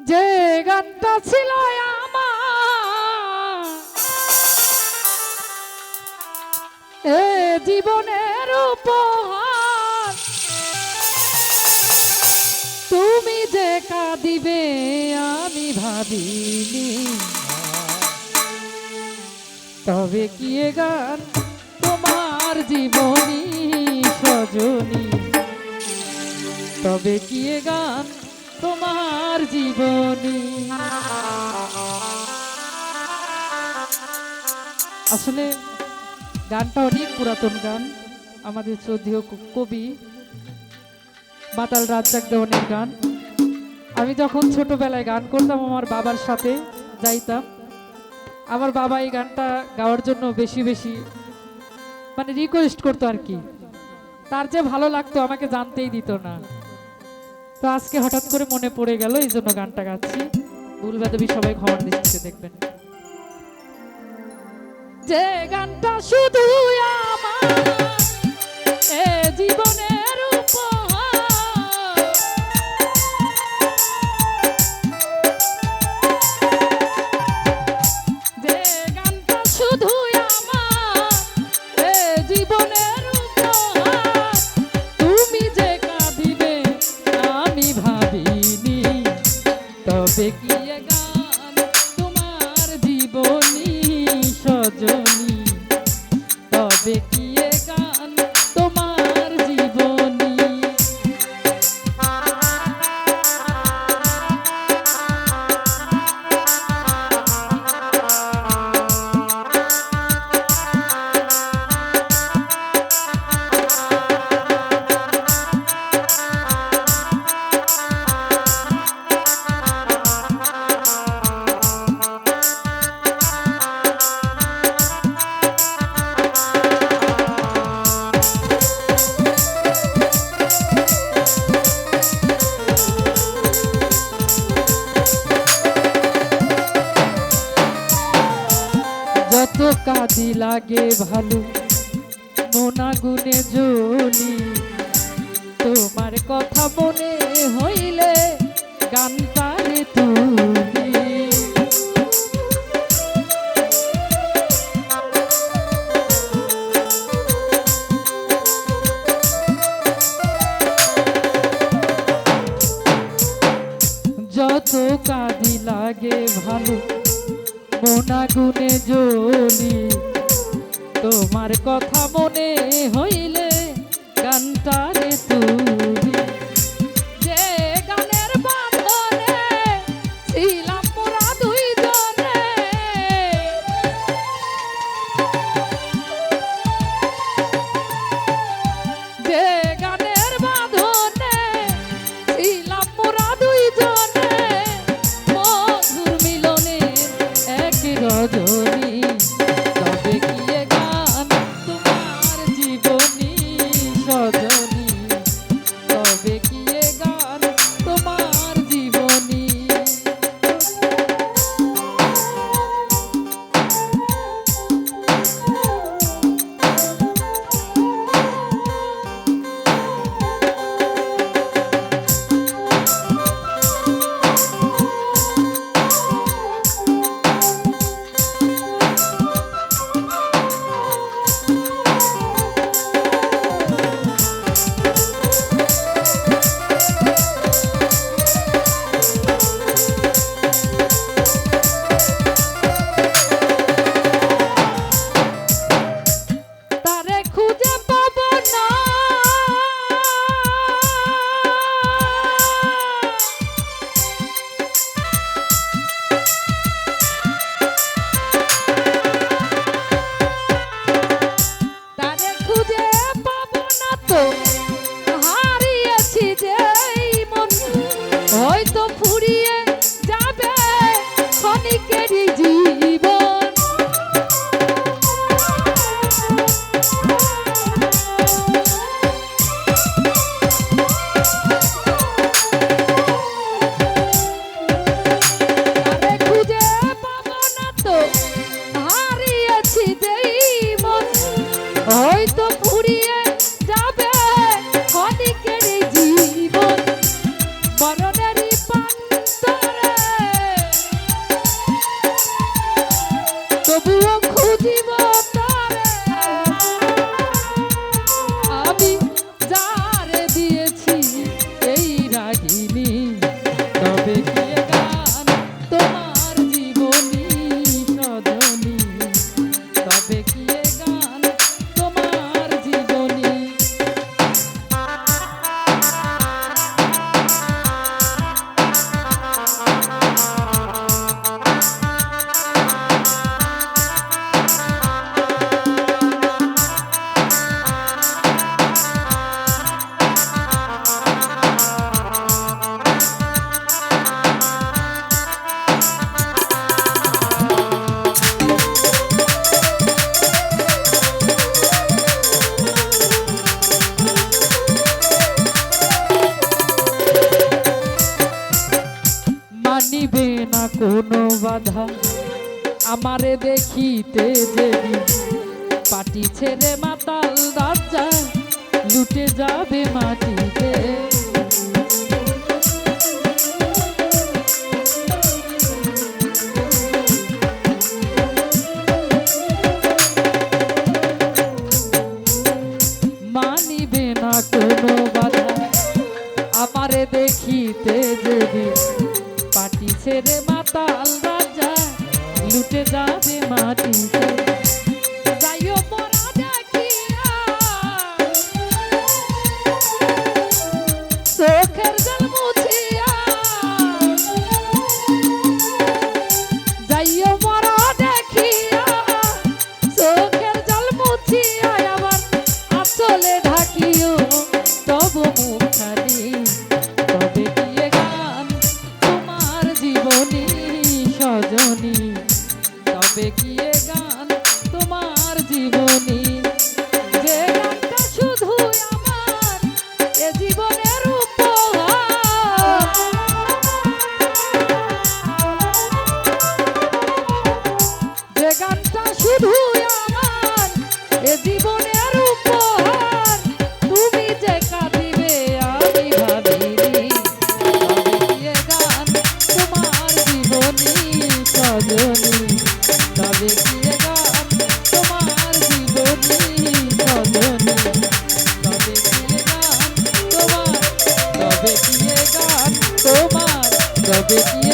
যে গানটা ছিল এ জীবনের উপহার। তুমি যে কাঁদিবে, আমি ভাবিনি। তবে কি গান তোমার জীবনী সজনী? তবে কি গান তোমার জীবনী। আসলে গানটা অনেক পুরাতন গান। আমাদের শ্রদ্ধেয় কবি মাতাল রাজ্জাক দেওয়ানের গান। আমি যখন ছোটবেলায় গান করতাম, আমার বাবার সাথে যাইতাম। আমার বাবা এই গানটা গাওয়ার জন্য বেশি বেশি মানে রিকোয়েস্ট করতো আর কি। তার যে ভালো লাগতো, আমাকে জানতেই দিত না। তো আজকে হঠাৎ করে মনে পড়ে গেল, এই জন্য গানটা গাচ্ছি। ভুল বেদবি সবাই খবর দিচ্ছে দেখবেন। যে গানটা শুধু আমার যত লাগে ভালো। মোনা গুনে জলি তোমার কথা মনে হইলে গানটারে তুমি যত কাঁদি লাগে ভালো মোনা গুনে জলি তোমার কথা মনে হইলে গানটারে তুমি কোনো বাধা আমারে দেখিতে দেবি। পাটি ছেড়ে মাতাল দাজা লুটে যাবে মাটিতে। মানিবে না কোনো baby.